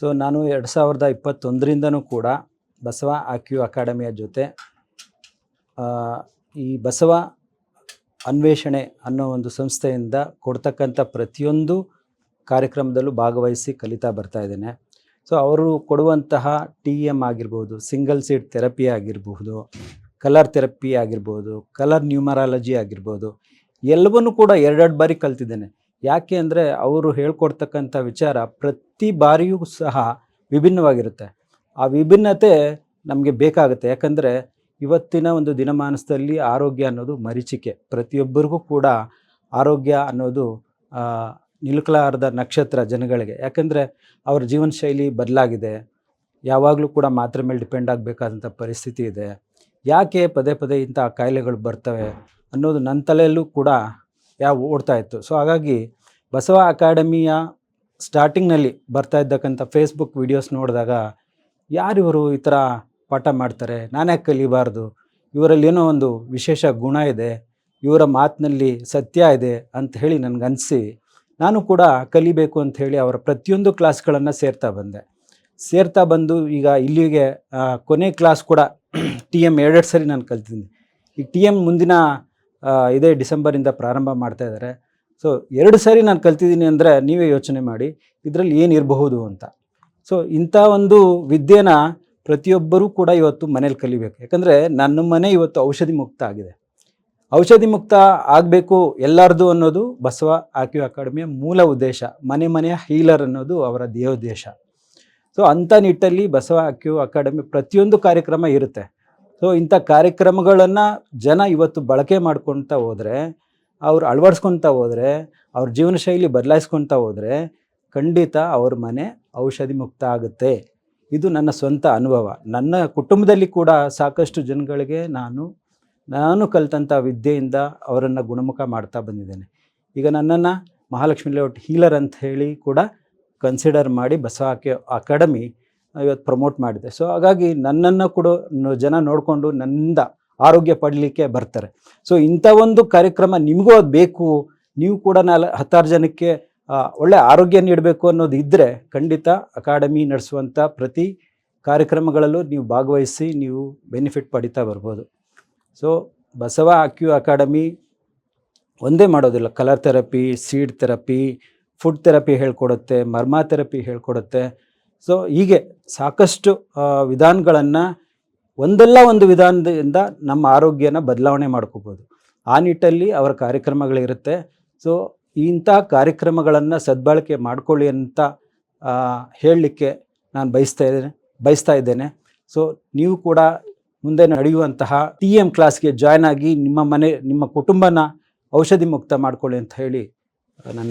So ನಾನು ಎರಡು ಸಾವಿರದ ಇಪ್ಪತ್ತೊಂದರಿಂದನೂ ಕೂಡ ಬಸವ ಆಕ್ಯೂ ಅಕಾಡೆಮಿಯ ಜೊತೆ ಈ ಬಸವ ಅನ್ವೇಷಣೆ ಅನ್ನೋ ಒಂದು ಸಂಸ್ಥೆಯಿಂದ ಕೊಡ್ತಕ್ಕಂಥ ಪ್ರತಿಯೊಂದು ಕಾರ್ಯಕ್ರಮದಲ್ಲೂ ಭಾಗವಹಿಸಿ ಕಲಿತಾ ಬರ್ತಾ ಇದ್ದೇನೆ. ಸೊ ಅವರು ಕೊಡುವಂತಹ ಟಿ ಎಂ ಆಗಿರ್ಬೋದು, ಸಿಂಗಲ್ ಸೀಟ್ ಥೆರಪಿ ಆಗಿರಬಹುದು ಕಲರ್ ಥೆರಪಿ ಆಗಿರ್ಬೋದು, ಕಲರ್ ನ್ಯೂಮರಾಲಜಿ ಆಗಿರ್ಬೋದು, ಎಲ್ಲವನ್ನೂ ಕೂಡ ಎರಡೆರಡು ಬಾರಿ ಕಲ್ತಿದ್ದೇನೆ. ಯಾಕೆ ಅಂದರೆ ಅವರು ಹೇಳ್ಕೊಡ್ತಕ್ಕಂಥ ವಿಚಾರ ಪ್ರತಿ ಬಾರಿಯೂ ಸಹ ವಿಭಿನ್ನವಾಗಿರುತ್ತೆ. ಆ ವಿಭಿನ್ನತೆ ನಮಗೆ ಬೇಕಾಗುತ್ತೆ. ಯಾಕಂದರೆ ಇವತ್ತಿನ ಒಂದು ದಿನಮಾನಸದಲ್ಲಿ ಆರೋಗ್ಯ ಅನ್ನೋದು ಮರೀಚಿಕೆ. ಪ್ರತಿಯೊಬ್ಬರಿಗೂ ಕೂಡ ಆರೋಗ್ಯ ಅನ್ನೋದು ನಿಲುಕಲಾರದ ನಕ್ಷತ್ರ ಜನಗಳಿಗೆ. ಯಾಕಂದರೆ ಅವ್ರ ಜೀವನ ಶೈಲಿ ಬದಲಾಗಿದೆ. ಯಾವಾಗಲೂ ಕೂಡ ಮಾತ್ರೆ ಮೇಲೆ ಡಿಪೆಂಡ್ ಆಗಬೇಕಾದಂಥ ಪರಿಸ್ಥಿತಿ ಇದೆ. ಯಾಕೆ ಪದೇ ಪದೇ ಇಂಥ ಕಾಯಿಲೆಗಳು ಬರ್ತವೆ ಅನ್ನೋದು ನನ್ನ ತಲೆಯಲ್ಲೂ ಕೂಡ ಯಾವ ಓಡ್ತಾ ಇತ್ತು. ಸೊ ಹಾಗಾಗಿ ಬಸವ ಅಕಾಡೆಮಿಯ ಸ್ಟಾರ್ಟಿಂಗ್ನಲ್ಲಿ ಬರ್ತಾ ಇದ್ದಕ್ಕಂಥ ಫೇಸ್ಬುಕ್ ವಿಡಿಯೋಸ್ ನೋಡಿದಾಗ ಯಾರಿವರು ಈ ಥರ ಪಾಠ ಮಾಡ್ತಾರೆ? ನಾನ್ಯಾಕೆ ಕಲಿಬಾರ್ದು? ಇವರಲ್ಲಿ ಏನೋ ಒಂದು ವಿಶೇಷ ಗುಣ ಇದೆ, ಇವರ ಮಾತಿನಲ್ಲಿ ಸತ್ಯ ಇದೆ ಅಂತ ಹೇಳಿ ನನಗನ್ನಿಸಿ ನಾನು ಕೂಡ ಕಲಿಬೇಕು ಅಂತ ಹೇಳಿ ಅವರ ಪ್ರತಿಯೊಂದು ಕ್ಲಾಸ್ಗಳನ್ನು ಸೇರ್ತಾ ಬಂದೆ. ಸೇರ್ತಾ ಬಂದು ಈಗ ಇಲ್ಲಿಗೆ ಕೊನೆ ಕ್ಲಾಸ್ ಕೂಡ ಟಿ ಎಂ ಎರಡೆರಡು ಸರಿ ನಾನು ಕಲ್ತಿದ್ದೀನಿ. ಈ ಟಿ ಎಂ ಮುಂದಿನ ಇದೇ ಡಿಸೆಂಬರಿಂದ ಪ್ರಾರಂಭ ಮಾಡ್ತಾ ಇದ್ದಾರೆ. ಸೊ ಎರಡು ಸಾರಿ ನಾನು ಕಲ್ತಿದ್ದೀನಿ ಅಂದರೆ ನೀವೇ ಯೋಚನೆ ಮಾಡಿ, ಇದರಲ್ಲಿ ಏನಿರಬಹುದು ಅಂತ. ಸೊ ಇಂಥ ಒಂದು ವಿದ್ಯೆನ ಪ್ರತಿಯೊಬ್ಬರೂ ಕೂಡ ಇವತ್ತು ಮನೇಲಿ ಕಲಿಬೇಕು. ಯಾಕಂದರೆ ನನ್ನ ಮನೆ ಇವತ್ತು ಔಷಧಿ ಮುಕ್ತ ಆಗಿದೆ. ಔಷಧಿ ಮುಕ್ತ ಆಗಬೇಕು ಎಲ್ಲರದು ಅನ್ನೋದು ಬಸವ ಆಕ್ಯು ಅಕಾಡೆಮಿಯ ಮೂಲ ಉದ್ದೇಶ. ಮನೆ ಮನೆಯ ಹೀಲರ್ ಅನ್ನೋದು ಅವರ ದೇವೋದ್ದೇಶ ಸೊ ಅಂಥ ನಿಟ್ಟಲ್ಲಿ ಬಸವ ಆಕ್ಯು ಅಕಾಡೆಮಿ ಪ್ರತಿಯೊಂದು ಕಾರ್ಯಕ್ರಮ ಇರುತ್ತೆ. ಸೊ ಇಂಥ ಕಾರ್ಯಕ್ರಮಗಳನ್ನು ಜನ ಇವತ್ತು ಬಳಕೆ ಮಾಡ್ಕೊಳ್ತಾ ಹೋದರೆ, ಅವ್ರು ಅಳವಡಿಸ್ಕೊತಾ ಹೋದರೆ, ಅವ್ರ ಜೀವನ ಶೈಲಿ ಬದಲಾಯಿಸ್ಕೊತಾ ಹೋದರೆ ಖಂಡಿತ ಅವ್ರ ಮನೆ ಔಷಧಿ ಮುಕ್ತ ಆಗುತ್ತೆ. ಇದು ನನ್ನ ಸ್ವಂತ ಅನುಭವ. ನನ್ನ ಕುಟುಂಬದಲ್ಲಿ ಕೂಡ ಸಾಕಷ್ಟು ಜನಗಳಿಗೆ ನಾನು ನಾನು ಕಲಿತಂಥ ವಿದ್ಯೆಯಿಂದ ಅವರನ್ನು ಗುಣಮುಖ ಮಾಡ್ತಾ ಬಂದಿದ್ದೇನೆ. ಈಗ ನನ್ನನ್ನು ಮಹಾಲಕ್ಷ್ಮಿ ಲೇಔಟ್ ಹೀಲರ್ ಅಂತ ಹೇಳಿ ಕೂಡ ಕನ್ಸಿಡರ್ ಮಾಡಿ ಬಸವ ಅಕಾಡೆಮಿ ಇವತ್ತು ಪ್ರಮೋಟ್ ಮಾಡಿದೆ. ಸೊ ಹಾಗಾಗಿ ನನ್ನನ್ನು ಕೂಡ ಜನ ನೋಡಿಕೊಂಡು ನನ್ನಿಂದ ಆರೋಗ್ಯ ಪಡಲಿಕ್ಕೆ ಬರ್ತಾರೆ. ಸೊ ಇಂಥ ಒಂದು ಕಾರ್ಯಕ್ರಮ ನಿಮಗೂ ಅದು ಬೇಕು. ನೀವು ಕೂಡ ನಾಲ್ ಹತ್ತಾರು ಜನಕ್ಕೆ ಒಳ್ಳೆ ಆರೋಗ್ಯ ನೀಡಬೇಕು ಅನ್ನೋದು ಇದ್ದರೆ ಖಂಡಿತ ಅಕಾಡೆಮಿ ನಡೆಸುವಂಥ ಪ್ರತಿ ಕಾರ್ಯಕ್ರಮಗಳಲ್ಲೂ ನೀವು ಭಾಗವಹಿಸಿ ನೀವು ಬೆನಿಫಿಟ್ ಪಡಿತಾ ಬರ್ಬೋದು. ಸೊ ಬಸವ ಅಕ್ಯೂ ಅಕಾಡೆಮಿ ಒಂದೇ ಮಾಡೋದಿಲ್ಲ. Colour therapy seed therapy food therapy ಹೇಳ್ಕೊಡುತ್ತೆ, marma therapy ಹೇಳ್ಕೊಡುತ್ತೆ. ಸೊ ಹೀಗೆ ಸಾಕಷ್ಟು ವಿಧಾನಗಳನ್ನು ಒಂದಲ್ಲ ಒಂದು ವಿಧಾನದಿಂದ ನಮ್ಮ ಆರೋಗ್ಯನ ಬದಲಾವಣೆ ಮಾಡ್ಕೋಬೋದು. ಆ ನಿಟ್ಟಲ್ಲಿ ಅವರ ಕಾರ್ಯಕ್ರಮಗಳಿರುತ್ತೆ. ಸೊ ಇಂಥ ಕಾರ್ಯಕ್ರಮಗಳನ್ನು ಸದ್ಬಳಕೆ ಮಾಡಿಕೊಳ್ಳಿ ಅಂತ ಹೇಳಲಿಕ್ಕೆ ನಾನು ಬಯಸ್ತಾ ಇದ್ದೇನೆ ಬಯಸ್ತಾ ಇದ್ದೇನೆ. ಸೊ ನೀವು ಕೂಡ ಮುಂದೆ ನಡೆಯುವಂತಹ ಟಿ ಎಂ ಕ್ಲಾಸ್ಗೆ ಜಾಯ್ನ್ ಆಗಿ ನಿಮ್ಮ ಮನೆ, ನಿಮ್ಮ ಕುಟುಂಬನ ಔಷಧಿ ಮುಕ್ತ ಮಾಡ್ಕೊಳ್ಳಿ ಅಂತ ಹೇಳಿ ನಾನು